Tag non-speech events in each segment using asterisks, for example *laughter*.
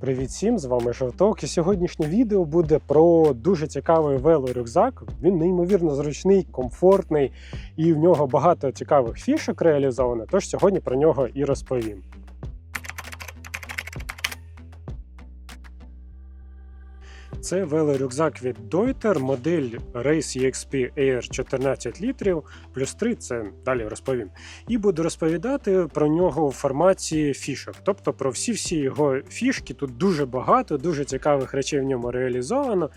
Привіт всім, з вами Жовток. І сьогоднішнє відео буде про дуже цікавий велорюкзак. Він неймовірно зручний, комфортний і в нього багато цікавих фішок реалізовано. Тож сьогодні про нього і розповім. Це велорюкзак від Deuter, модель Race EXP Air 14 літрів, плюс 3, це далі розповім. І буду розповідати про нього в форматі фішок, тобто про всі-всі його фішки. Тут дуже багато, дуже цікавих речей в ньому реалізовано.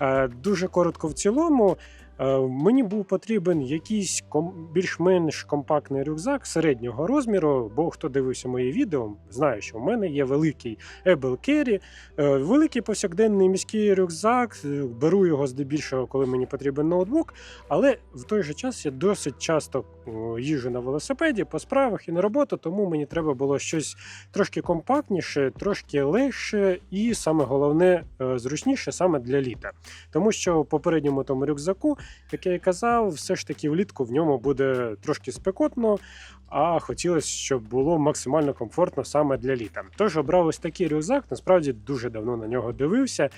Е, Дуже коротко в цілому. Е, Мені був потрібен якийсь більш-менш компактний рюкзак середнього розміру, бо хто дивився мої відео, знає, що в мене є великий Able Carry, е, великий повсякденний міський рюкзак. е, Беру його здебільшого, коли мені потрібен ноутбук. Але в той же час я досить часто о, їжджу на велосипеді по справах і на роботу, тому мені треба було щось трошки компактніше, трошки легше і саме головне е, зручніше саме для літа. Тому що в попередньому тому рюкзаку, як я і казав, все ж таки влітку в ньому буде трошки спекотно, а хотілося, щоб було максимально комфортно саме для літа. Тож обрав ось такий рюкзак. Насправді дуже давно на нього дивився,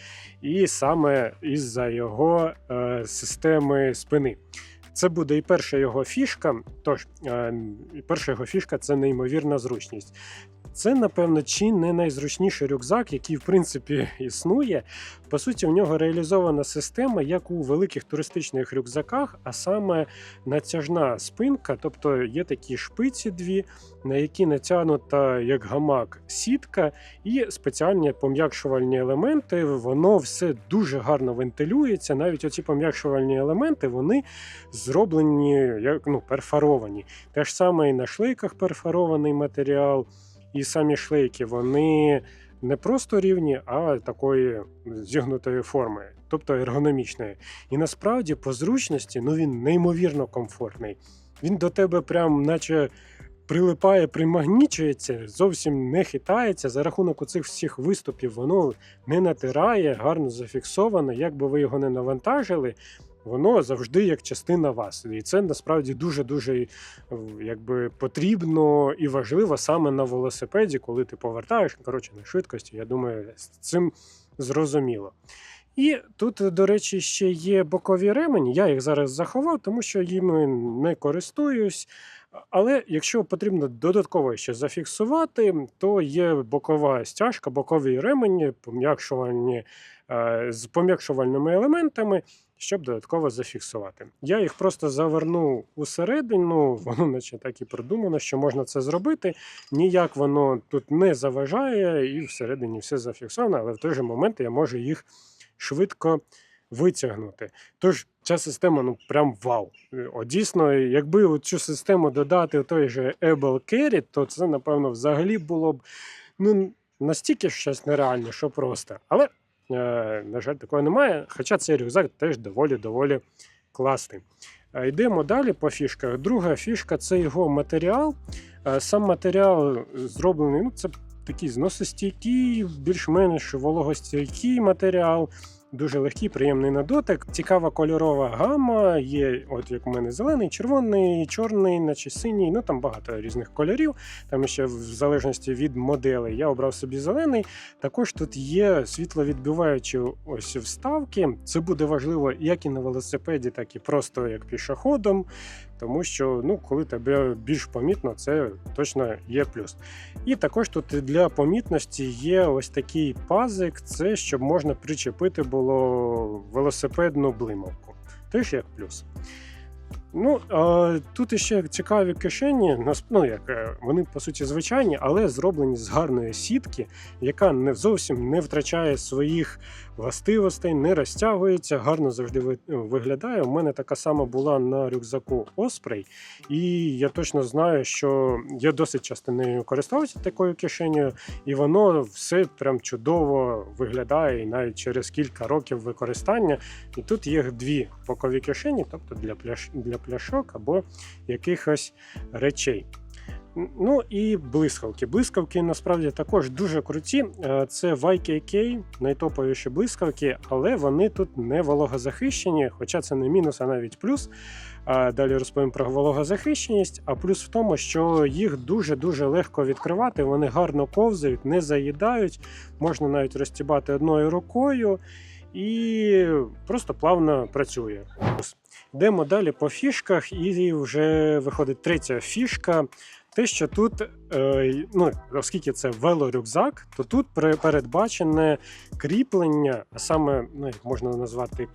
і саме із-за його е, системи спини. Це буде і перша його фішка. Тож, е, перша його фішка це неймовірна зручність. Це, напевно, чи не найзручніший рюкзак, який в принципі існує. По суті, в нього реалізована система, як у великих туристичних рюкзаках, а саме натяжна спинка, тобто є такі шпиці дві, на які натягнута як гамак сітка, і спеціальні пом'якшувальні елементи. Воно все дуже гарно вентилюється. Навіть оці пом'якшувальні елементи вони зроблені як ну, перфоровані. Те ж саме і на шлейках перфорований матеріал, і самі шлейки вони не просто рівні, а такої зігнутої форми, тобто ергономічної. І насправді по зручності ну, він неймовірно комфортний. Він до тебе прям наче прилипає, примагнічується, зовсім не хитається. За рахунок оцих всіх виступів воно не натирає, гарно зафіксовано. Як би ви його не навантажили, воно завжди як частина вас. І це насправді дуже-дуже якби, потрібно і важливо саме на велосипеді, коли ти повертаєш коротше, на швидкості. Я думаю, з цим зрозуміло. І тут, до речі, ще є бокові ремені. Я їх зараз заховав, тому що їми не користуюсь. Але якщо потрібно додатково ще зафіксувати, то є бокова стяжка, бокові ремені, пом'якшувальні е, з пом'якшувальними елементами, щоб додатково зафіксувати. Я їх просто заверну усередину, *laughs* воно наче так і продумано, що можна це зробити. Ніяк воно тут не заважає, і всередині все зафіксовано, але в той же момент я можу їх швидко витягнути. Тож ця система ну прям вау. О, дійсно, якби цю систему додати в той же Able Carry, то це, напевно, взагалі було б ну, настільки щось нереальне, що просто. Але, на жаль, такого немає. Хоча цей рюкзак теж доволі-доволі класний. Е, Йдемо далі по фішках. Друга фішка це його матеріал. Е, Сам матеріал зроблений, ну, це такий зносостійкий, більш-менш вологостійкий матеріал. Дуже легкий, приємний на дотик. Цікава кольорова гама. Є, от як у мене зелений, червоний, чорний, наче синій. Ну там багато різних кольорів. Там ще в залежності від моделей. Я обрав собі зелений. Також тут є світловідбиваючі ось вставки. Це буде важливо як і на велосипеді, так і просто як пішоходом. Тому що ну, коли тебе більш помітно, це точно є плюс. І також тут для помітності є ось такий пазик, це щоб можна причепити було велосипедну блимавку. Теж як плюс. Ну, а, тут іще цікаві кишені. Ну, як, е, вони по суті звичайні, але зроблені з гарної сітки, яка не зовсім не втрачає своїх властивостей, не розтягується, гарно завжди ну, виглядає. У мене така сама була на рюкзаку Osprey, і я точно знаю, що я досить часто нею користувався такою кишенею, і воно все прям чудово виглядає і навіть через кілька років використання. І тут є дві бокові кишені, тобто для пляш для пляшок або якихось речей. Ну і блискавки. Блискавки насправді також дуже круті. Е, Це YKK, найтоповіші блискавки, але вони тут не вологозахищені, хоча це не мінус, а навіть плюс. Далі розповім про вологозахищеність. А плюс в тому, що їх дуже-дуже легко відкривати, вони гарно ковзають, не заїдають, можна навіть розтібати одною рукою і просто плавно працює. Йдемо далі по фішках, і вже виходить третя фішка. Те, що тут, е, ну, оскільки це велорюкзак, то тут передбачене кріплення, а саме ну, як можна назвати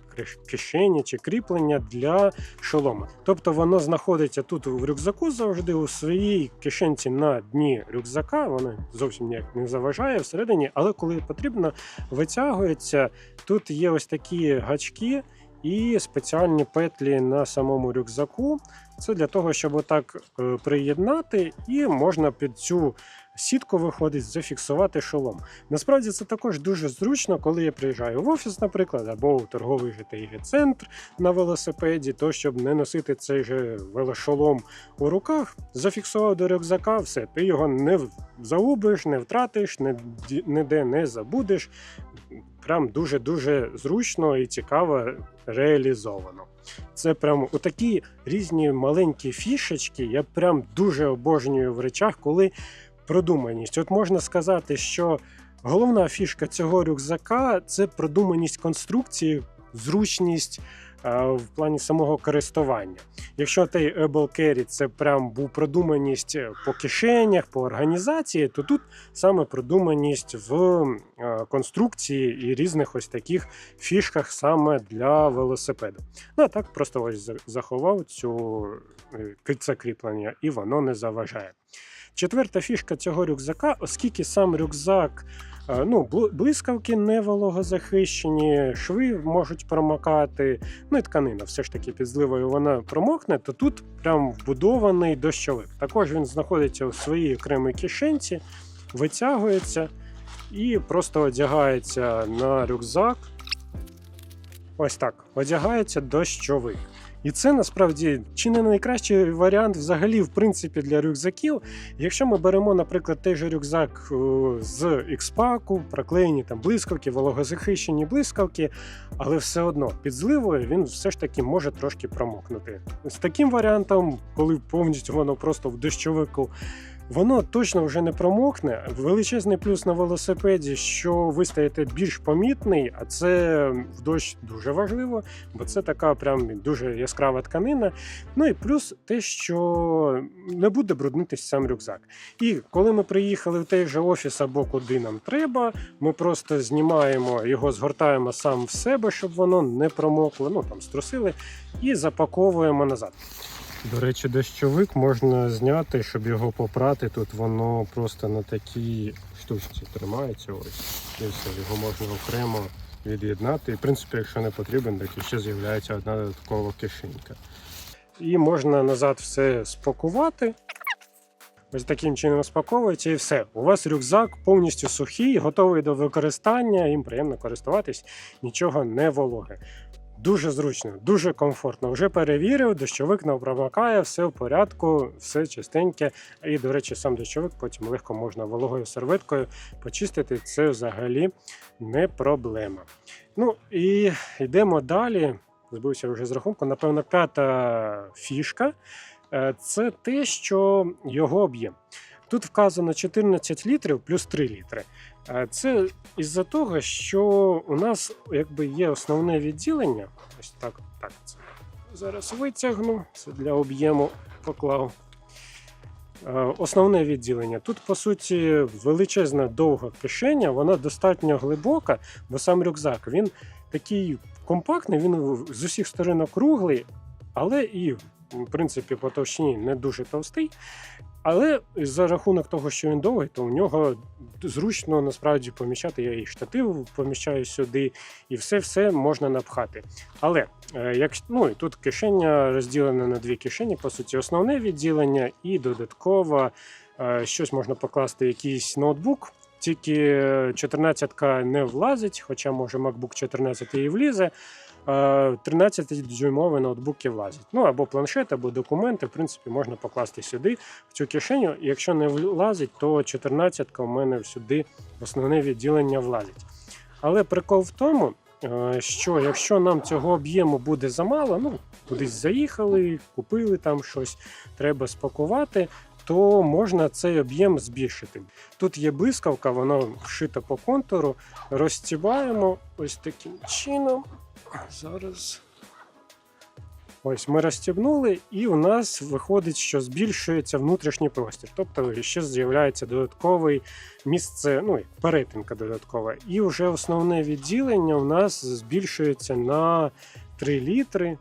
кишені чи кріплення для шолома. Тобто воно знаходиться тут в рюкзаку завжди у своїй кишенці на дні рюкзака. Воно зовсім ніяк не заважає всередині, але коли потрібно, витягується. Тут є ось такі гачки. І спеціальні петлі на самому рюкзаку. Це для того, щоб отак е, приєднати, і можна під цю сітку виходить зафіксувати шолом. Насправді це також дуже зручно, коли я приїжджаю в офіс, наприклад, або у торговий gti центр на велосипеді, то щоб не носити цей же велошолом у руках, зафіксував до рюкзака, все, ти його не загубиш, не втратиш, ніде не забудеш. Прям дуже-дуже зручно і цікаво реалізовано. Це прям отакі різні маленькі фішечки. Я прям дуже обожнюю в речах, коли продуманість. От можна сказати, що головна фішка цього рюкзака це продуманість конструкції, зручність в плані самого користування. Якщо той Able Carry це прям був продуманість по кишенях, по організації, то тут саме продуманість в е, конструкції і різних ось таких фішках саме для велосипеду. Ну а так просто ось заховав цю е, це кріплення, і воно не заважає. Четверта фішка цього рюкзака, оскільки сам рюкзак. е, Ну, блискавки не вологозахищені, шви можуть промокати. Ну і тканина все ж таки під зливою вона промокне, то тут прям вбудований дощовик. Також він знаходиться у своїй окремій кишенці, витягується і просто одягається на рюкзак. Ось так. Одягається дощовик. І це насправді чи не найкращий варіант взагалі, в принципі, для рюкзаків. Якщо ми беремо, наприклад, той же рюкзак е, з X-паку, проклеєні там блискавки, вологозахищені блискавки, але все одно під зливою він все ж таки може трошки промокнути. З таким варіантом, коли повністю воно просто в дощовику. Воно точно вже не промокне. Величезний плюс на велосипеді, що ви стаєте більш помітний, а це в дощ дуже важливо, бо це така прям дуже яскрава тканина. Ну і плюс те, що не буде бруднитись сам рюкзак. І коли ми приїхали в той же офіс або куди нам треба, ми просто знімаємо його, згортаємо сам в себе, щоб воно не промокло. Ну там струсили, і запаковуємо назад. До речі, дощовик можна зняти, щоб його попрати. Тут воно просто на такій штучці тримається. Ось і все, його можна окремо від'єднати. І в принципі, якщо не потрібен, так ще з'являється одна додаткова кишенька. І можна назад все спакувати. Ось таким чином спаковується і все. У вас рюкзак повністю сухий, готовий до використання, їм приємно користуватись, нічого не вологе. Дуже зручно, дуже комфортно. Вже перевірив, дощовик не промокає, все в порядку, все чистеньке. І, до речі, сам дощовик потім легко можна вологою серветкою почистити. Це взагалі не проблема. Ну і йдемо далі. Збився вже з рахунку. Напевно, п'ята фішка е, це те, що його об'єм. Тут вказано 14 літрів плюс 3 літри. Е, Це із-за того, що у нас якби є основне відділення. Ось так, так це зараз витягну. Це для об'єму поклав. Е, Основне відділення. Тут, по суті, величезна довга кишеня, вона достатньо глибока, бо сам рюкзак він такий компактний, він з усіх сторон округлий, але і, в принципі, по товщині не дуже товстий. Але за рахунок того, що він довгий, то у нього зручно насправді поміщати. Я і штатив поміщаю сюди, і все-все можна напхати. Але е, як ну і тут кишеня розділена на дві кишені, по суті, основне відділення і додатково е, щось можна покласти, якийсь ноутбук. Тільки 14 не влазить, хоча може MacBook 14 і влізе. 13-дюймові ноутбуки влазять. Ну або планшет, або документи, в принципі, можна покласти сюди, в цю кишеню. І якщо не влазить, то 14 у мене сюди в основне відділення влазить. Але прикол в тому, е, що якщо нам цього об'єму буде замало, ну кудись заїхали, купили там щось, треба спакувати. То можна цей об'єм збільшити. Тут є блискавка, воно вшито по контуру. Розстібаємо ось таким чином. Зараз. Ось ми розстібнули, і у нас виходить, що збільшується внутрішній простір. Тобто ще з'являється додатковий місце, ну перетинка додаткова. І вже основне відділення у нас збільшується на 3 літри.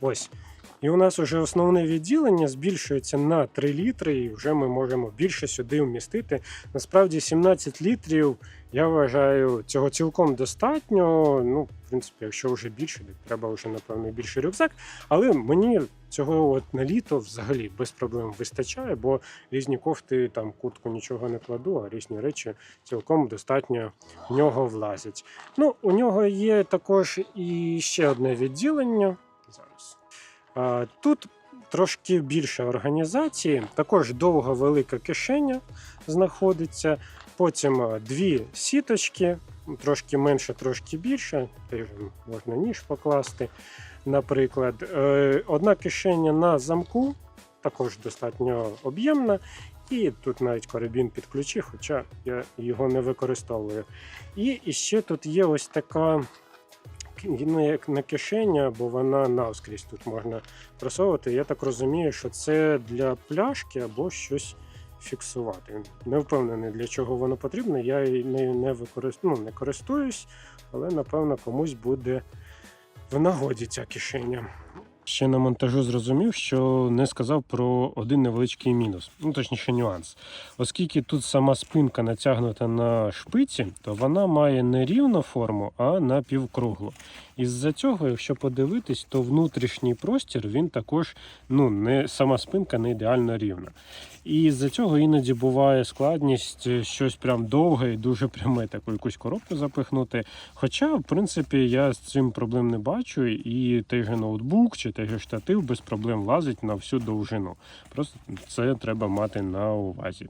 Ось. І у нас вже основне відділення збільшується на 3 літри, і вже ми можемо більше сюди вмістити. Насправді 17 літрів, я вважаю, цього цілком достатньо. Ну, в принципі, якщо вже більше, то треба вже, напевно, більший рюкзак. Але мені цього от на літо взагалі без проблем вистачає, бо різні кофти, там куртку нічого не кладу, а різні речі цілком достатньо в нього влазять. Ну, у нього є також і ще одне відділення. Зараз. Тут трошки більше організації, також довга велика кишеня знаходиться. Потім дві сіточки, трошки менше, трошки більше. Можна ніж покласти. Наприклад, Е, одна кишеня на замку, також достатньо об'ємна. І тут навіть карабін під ключі, хоча я його не використовую. І ще тут є ось така ну, як на кишеня, бо вона навскрізь тут можна просовувати. Я так розумію, що це для пляшки або щось фіксувати. Не впевнений, для чого воно потрібно. Я нею не використ... ну, не користуюсь, але напевно комусь буде в нагоді ця кишеня. Ще на монтажу зрозумів, що не сказав про один невеличкий мінус, ну точніше нюанс. Оскільки тут сама спинка натягнута на шпиці, то вона має не рівну форму, а напівкруглу. Із-за цього, якщо подивитись, то внутрішній простір він також ну не сама спинка не ідеально рівна. І з-за цього іноді буває складність е, щось прям довге і дуже пряме, таку якусь коробку запихнути. Хоча, в принципі, я з цим проблем не бачу, і той же ноутбук чи той же штатив без проблем влазить на всю довжину. Просто це треба мати на увазі.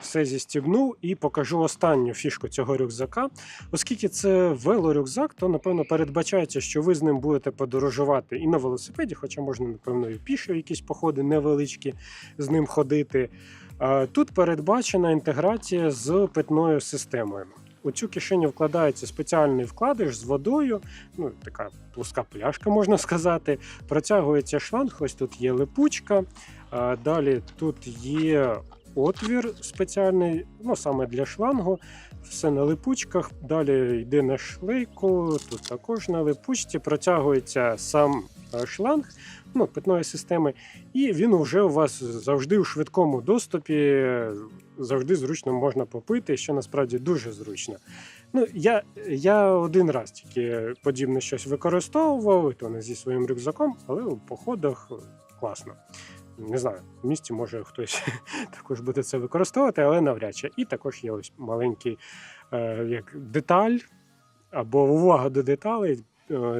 Все зістібнув і покажу останню фішку цього рюкзака. Оскільки це велорюкзак, то напевно передбачається, що ви з ним будете подорожувати і на велосипеді, хоча можна, напевно, і пішо якісь походи невеличкі з ним ходити. Тут передбачена інтеграція з питною системою. У цю кишеню вкладається спеціальний вкладиш з водою, ну така плоска пляшка, можна сказати. Протягується шланг, ось тут є липучка. Далі тут є отвір спеціальний, ну саме для шлангу. Все на липучках. Далі йде на шлейку, тут також на липучці протягується сам шланг ну, питної системи, і він вже у вас завжди у швидкому доступі, завжди зручно можна попити, що насправді дуже зручно. Ну, Я я один раз тільки подібне щось використовував, то не зі своїм рюкзаком, але у походах класно. Не знаю, в місті може хтось *laughs* також буде це використовувати, але навряд чи. І також є ось маленький е, як деталь або увага до деталей, е,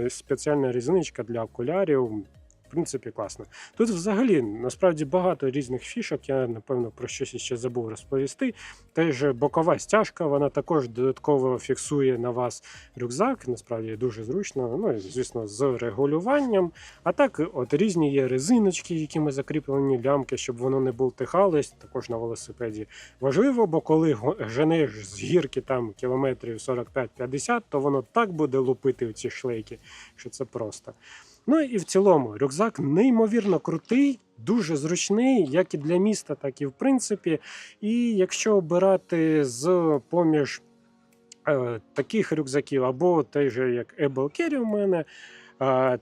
спеціальна різничка для окулярів. В принципі, класно. Тут взагалі насправді багато різних фішок. Я напевно про щось ще забув розповісти. Теж бокова стяжка, вона також додатково фіксує на вас рюкзак. Насправді дуже зручно. Ну і звісно, з регулюванням. А так, от різні є резиночки, якими закріплені лямки, щоб воно не бултихалось. Також на велосипеді важливо, бо коли женеш з гірки там кілометрів 45-50, то воно так буде лупити ці шлейки, що це просто. Ну і в цілому рюкзак неймовірно крутий, дуже зручний, як і для міста, так і в принципі. І якщо обирати з поміж е, таких рюкзаків, або той же як Able Carry у мене.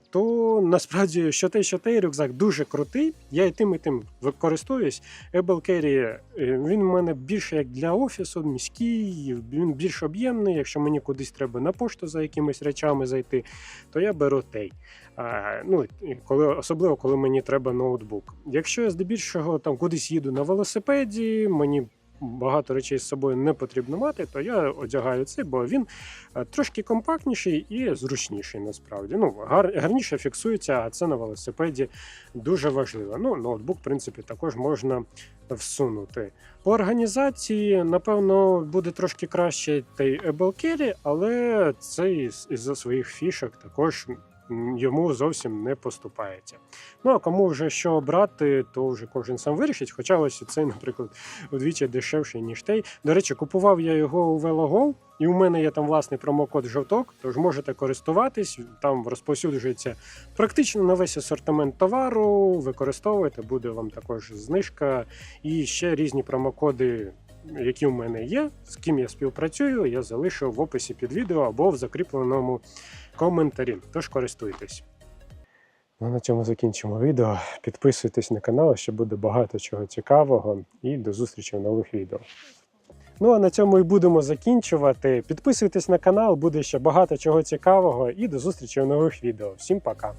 То насправді що той, що той рюкзак дуже крутий. Я і тим і тим використовуюсь. Able Carry, е, він у мене більше як для офісу, міський, він більш об'ємний. Якщо мені кудись треба на пошту за якимись речами зайти, то я беру той. А, ну, коли, Особливо, коли мені треба ноутбук. Якщо я здебільшого там кудись їду на велосипеді, мені багато речей з собою не потрібно мати, то я одягаю цей, бо він е, трошки компактніший і зручніший насправді. Ну, гар, гарніше фіксується, а це на велосипеді дуже важливо. Ну, ноутбук, в принципі, також можна всунути. По організації, напевно, буде трошки краще той Apple Carry, але це із- із-за своїх фішок також йому зовсім не поступається. Ну а кому вже що брати, то вже кожен сам вирішить. Хоча ось цей, наприклад, вдвічі дешевший, ніж той. До речі, купував я його у VeloGo, і у мене є там власний промокод жовток, тож можете користуватись. Там розповсюджується практично на весь асортимент товару. Використовуйте, буде вам також знижка і ще різні промокоди. Які в мене є, з ким я співпрацюю, я залишу в описі під відео або в закріпленому коментарі. Тож користуйтесь. Ну, на цьому закінчимо відео. Підписуйтесь на канал, ще буде багато чого цікавого. І до зустрічі в нових відео. Ну а на цьому і будемо закінчувати. Підписуйтесь на канал, буде ще багато чого цікавого. І до зустрічі в нових відео. Всім пока!